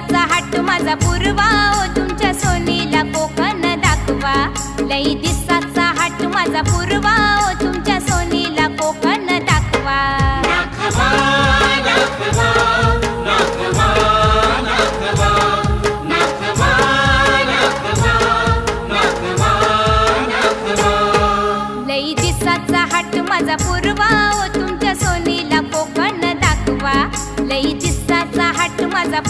सोन्याचा हाट माझा पूर्वा तुमच्या सोनीला कोकण दाखवा. लई दिसाचा हाट माझा पूर्वा तुमच्या सोनीला कोकण दाखवा. पूर्व हाट माझा पूर्वा तुमच्या सोनीला हाट माझा